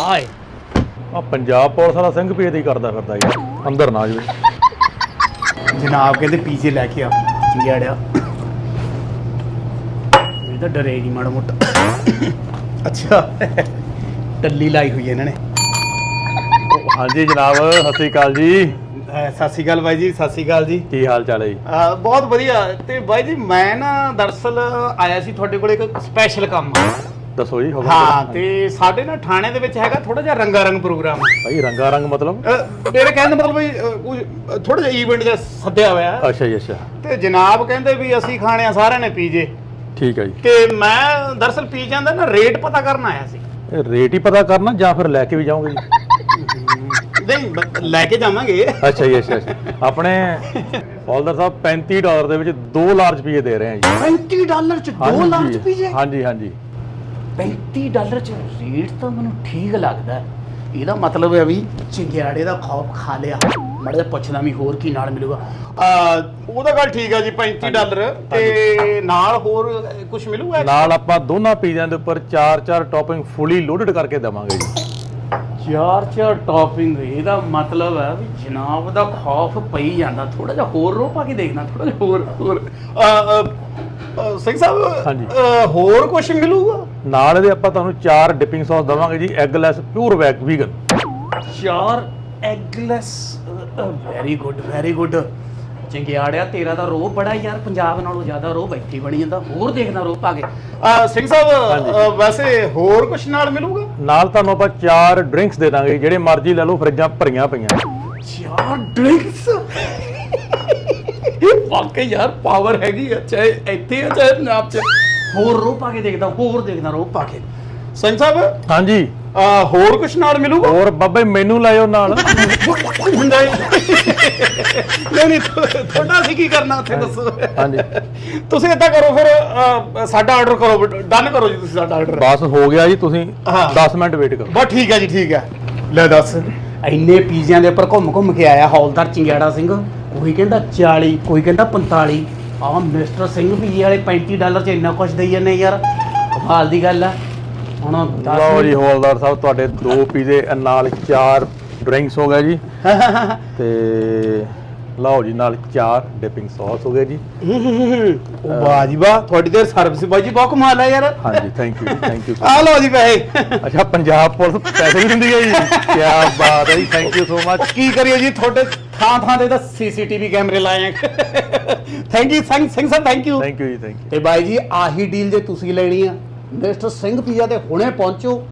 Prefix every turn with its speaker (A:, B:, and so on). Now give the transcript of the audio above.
A: ਆਏ।
B: ਆ ਪੰਜਾਬ ਪੁਲਿਸ ਵਾਲਾ ਸਿੰਘ ਪੀਏ ਦੀ ਕਰਦਾ ਫਿਰਦਾ ਯਾਰ ਅੰਦਰ ਨਾ ਜਵੇ।
A: ਜਨਾਬ ਕਹਿੰਦੇ ਪੀਜੇ ਲੈ ਕੇ ਆ। ਚਿੰਗਿਆੜਿਆ ਇਹ ਤਾਂ ਡਰੇ ਨਹੀਂ ਮਾੜਾ ਮੋਟਾ। ਅੱਛਾ। ਟੱਲੀ ਲਾਈ ਹੋਈ ਹੈ ਇਹਨਾਂ ਨੇ।
B: ਹਾਂਜੀ ਜਨਾਬ ਸਤਿ ਸ੍ਰੀ ਅਕਾਲ ਜੀ।
A: ਅਹ ਸਤਿ ਸ਼੍ਰੀ ਅਕਾਲ ਬਾਈ ਜੀ ਸਤਿ ਸ਼੍ਰੀ ਅਕਾਲ ਜੀ।
B: ਕੀ ਹਾਲ ਚਾਲ ਹੈ ਜੀ?
A: ਅਹ ਬਹੁਤ ਵਧੀਆ। ਤੇ ਬਾਈ ਜੀ ਮੈਂ ਨਾ ਦਰਅਸਲ ਆਇਆ ਸੀ ਤੁਹਾਡੇ ਕੋਲ ਇੱਕ ਸਪੈਸ਼ਲ ਕੰਮ
B: ਦੱਸੋ ਜੀ ਹੁਕਮ
A: ਹਾਂ। ਤੇ ਸਾਡੇ ਨਾ ਥਾਣੇ ਦੇ ਵਿੱਚ ਹੈਗਾ ਥੋੜਾ ਜਿਹਾ ਰੰਗਾ ਰੰਗ ਪ੍ਰੋਗਰਾਮ।
B: ਭਾਈ ਰੰਗਾ ਰੰਗ ਮਤਲਬ
A: ਮੇਰੇ ਕਹਿਣ ਦਾ ਮਤਲਬ ਵੀ ਕੁਝ ਥੋੜਾ ਜਿਹਾ ਈਵੈਂਟ ਜਿਹਾ ਸੱਦਿਆ ਹੋਇਆ। ਹੈ।
B: ਅੱਛਾ ਜੀ ਅੱਛਾ।
A: ਤੇ ਜਨਾਬ ਕਹਿੰਦੇ ਵੀ ਅਸੀਂ ਖਾਣੇ ਆ ਸਾਰਿਆਂ ਨੇ ਪੀਜੇ।
B: ਠੀਕ ਹੈ ਜੀ।
A: ਤੇ ਮੈਂ ਦਰਅਸਲ ਪੀ ਜਾਂਦਾ ਨਾ ਰੇਟ ਪਤਾ ਕਰਨ ਆਇਆ ਸੀ।
B: ਇਹ ਰੇਟ ਹੀ ਪਤਾ ਕਰਨਾ ਜਾਂ ਫਿਰ ਲੈ ਕੇ ਵੀ ਜਾਓਗੇ ਜੀ?
A: ਨਹੀਂ ਬ- ਲੈ ਕੇ ਜਾਵਾਂਗੇ।
B: ਅੱਛਾ ਜੀ ਅੱਛਾ ਅੱਛਾ। ਆਪਣੇ ਹੌਲਦਾਰ ਸਾਹਿਬ 35 ਡਾਲਰ ਦੇ ਵਿੱਚ 2 ਲਾਰਜ ਪੀਏ ਦੇ ਰਹੇ ਆ ਜੀ।
A: 35 ਡਾਲਰ ਚ 2
B: ਹਾਂਜੀ,
A: ਲਾਰਜ ਪੀਜੇ?
B: ਹਾਂਜੀ ਹਾਂਜੀ।
A: 35 ਡਾਲਰ ਚ ਰੇਟ ਤਾਂ ਮੈਨੂੰ ਠੀਕ ਲੱਗਦਾ ਹੈ। ਇਹਦਾ ਮਤਲਬ ਹੈ ਵੀ ਚਿੰਗਿਆੜੇ ਦਾ ਖੌਫ ਖਾ ਲਿਆ। ਮੜਾ ਪੁੱਛਦਾ ਵੀ ਹੋਰ ਕੀ ਨਾਲ ਮਿਲੂਗਾ। ਆ ਉਹਦਾ ਗੱਲ ਠੀਕ ਹੈ ਜੀ 35 ਡਾਲਰ। ਤੇ ਨਾਲ ਹੋਰ ਕੁਝ ਮਿਲੂਗਾ?
B: ਨਾਲ ਆਪਾਂ ਦੋਨਾਂ ਪੀਜ਼ਿਆਂ ਦੇ ਉੱਪਰ 4-4 ਟੌਪਿੰਗ ਫੁੱਲੀ ਲੋਡਡ ਕਰਕੇ ਦੇਵਾਂਗੇ ਜੀ।
A: ਚਾਰ ਚਾਰ ਟੌਪਿੰਗ ਇਹਦਾ ਮਤਲਬ ਹੈ ਵੀ ਜਨਾਬ ਦਾ ਖੌਫ ਪਈ ਜਾਂਦਾ। ਥੋੜਾ ਜਿਹਾ ਹੋਰ ਰੋ ਪਾ ਕੇ ਦੇਖਣਾ ਥੋੜਾ ਜਿਹਾ ਹੋਰ ਹੋਰ। ਅ, ਅ, ਅ, ਸਿੰਘ ਸਾਹਿਬ। ਅ, ਹੋਰ ਕੁਝ ਮਿਲੂਗਾ?
B: ਨਾਲ ਇਹਦੇ ਆਪਾਂ ਤੁਹਾਨੂੰ 4 ਡਿਪਿੰਗ ਸੌਸ ਦੇਵਾਂਗੇ ਜੀ ਐਗਲੈਸ ਪਿਓਰ ਵੈਗ ਵੀਗਨ
A: ਚਾਰ eggless very good very good ਚੰਗਿਆੜਿਆ ਤੇਰਾ ਤਾਂ ਰੋਹ ਬੜਾ ਯਾਰ ਪੰਜਾਬ ਨਾਲੋਂ ਜ਼ਿਆਦਾ ਰੋਹ ਬੈਠੀ ਬਣੀ ਜਾਂਦਾ ਹੋਰ ਦੇਖਦਾ ਰੋਹ ਪਾ ਕੇ। ਅ, ਸਿੰਘ ਸਾਹਿਬ। ਅ, ਵੈਸੇ ਹੋਰ ਕੁਝ ਨਾਲ ਮਿਲੂਗਾ?
B: ਨਾਲ ਤੁਹਾਨੂੰ ਆਪਾਂ 4 ਡਰਿੰਕਸ ਦੇ ਦਾਂਗੇ ਜਿਹੜੇ ਮਰਜ਼ੀ ਲੈ ਲਓ ਫਰਿੱਜਾਂ ਭਰੀਆਂ ਪਈਆਂ।
A: ਚਾਰ ਡਰਿੰਕਸ ਵਾਕਈ ਯਾਰ ਪਾਵਰ ਹੈਗੀ ਆ ਚਾਹੇ ਇੱਥੇ ਆ ਚਾਹੇ ਪੰਜਾਬ ਚ। ਹੋਰ ਰੋਹ ਪਾ ਕੇ ਦੇਖਦਾ ਹੋਰ ਦੇਖਦਾ ਰੋਹ ਪਾ ਕੇ। ਸਿੰਘ ਸਾਹਿਬ
B: ਹਾਂਜੀ।
A: ਅ, ਹੋਰ ਕੁਝ ਨਾਲ ਮਿਲੂਗਾ?
B: ਹੋਰ ਬਾਬੇ ਮੈਨੂੰ ਲਾਇਓ ਨਾਲ।
A: ਨਹੀਂ ਨਹੀਂ ਨਹੀਂ ਤੁ- ਤੁਹਾਡਾ ਸੀ ਕੀ ਕਰਨਾ ਉੱਥੇ ਦੱਸੋ।
B: ਹਾਂਜੀ।
A: ਤੁਸੀਂ ਏਦਾਂ ਕਰੋ ਫਿਰ ਸਾਡਾ ਆਰਡਰ ਕਰੋ ਡਨ ਕਰੋ ਜੀ ਤੁਸੀਂ ਸਾਡਾ ਆਰਡਰ
B: ਬਸ ਹੋ ਗਿਆ ਜੀ ਤੁਸੀਂ
A: ਹਾਂ।
B: 10 ਮਿੰਟ ਵੇਟ ਕਰੋ।
A: ਬਸ ਠੀਕ ਹੈ ਜੀ ਠੀਕ ਹੈ। ਲੈ ਦੱਸ ਇੰਨੇ ਪੀਜ਼ਿਆਂ ਦੇ ਉੱਪਰ ਘੁੰਮ ਘੁੰਮ ਕੇ ਆਇਆ ਹੌਲਦਾਰ ਚਿੰਗਿਆੜਾ ਸਿੰਘ। ਕੋਈ ਕਹਿੰਦਾ 40 ਕੋਈ ਕਹਿੰਦਾ 45 ਆ ਮਿਸਟਰ ਸਿੰਘ ਪੀਜ਼ੇ ਵਾਲੇ 35 ਡਾਲਰ ਚ ਇੰਨਾ ਕੁਝ ਦਈ ਜਾਂਦੇ ਯਾਰ। ਕਮਾਲ ਦੀ ਗੱਲ ਆ। ਹੁਣ ਦੱਸ
B: ਲਓ ਜੀ ਹੌਲਦਾਰ ਸਾਹਿਬ ਤੁਹਾਡੇ ਦੋ ਪੀਜ਼ੇ ਨਾਲ 4 ਡਰਿੰਕਸ ਹੋ ਗਏ ਜੀ। ਤੇ ਲਓ ਜੀ ਨਾਲ 4 ਡਿਪਿੰਗ ਸੌਸ ਹੋ ਗਏ ਜੀ।
A: ਉਹ ਵਾਹ ਜੀ ਵਾਹ ਤੁਹਾਡੀ ਤੇ ਸਰਵਿਸ ਬਾਈ ਜੀ ਬਹੁਤ ਕਮਾਲ ਆ ਯਾਰ।
B: ਹਾਂਜੀ ਥੈਂਕ ਯੂ ਥੈਂਕ ਯੂ
A: ਆ ਲਓ ਜੀ ਪੈਸੇ।
B: ਅੱਛਾ ਪੰਜਾਬ ਪੁਲਿਸ ਪੈਸੇ ਵੀ ਦਿੰਦੀ ਹੈ ਜੀ। ਕੀ ਬਾਤ ਹੈ ਜੀ ਥੈਂਕ ਯੂ ਸੋ ਮਚ
A: ਕੀ ਕਰੀਏ ਜੀ ਤੁਹਾਡੇ ਥਾਂ ਥਾਂ ਤੇ ਤਾਂ ਸੀਸੀਟੀਵੀ ਕੈਮਰੇ ਲਾਏ ਆ। Thank you Singh Singh Sahib thank you
B: thank you ਜੀ ਥੈਂਕ ਯੂ
A: ਤੇ ਬਾਈ ਜੀ ਆਹੀ ਡੀਲ ਜੇ ਤੁਸੀਂ ਲੈਣੀ ਆ ਮਿਸਟਰ ਸਿੰਘ ਪੀਜ਼ਾ ਤੇ ਹੁਣੇ ਪਹੁੰਚੋ।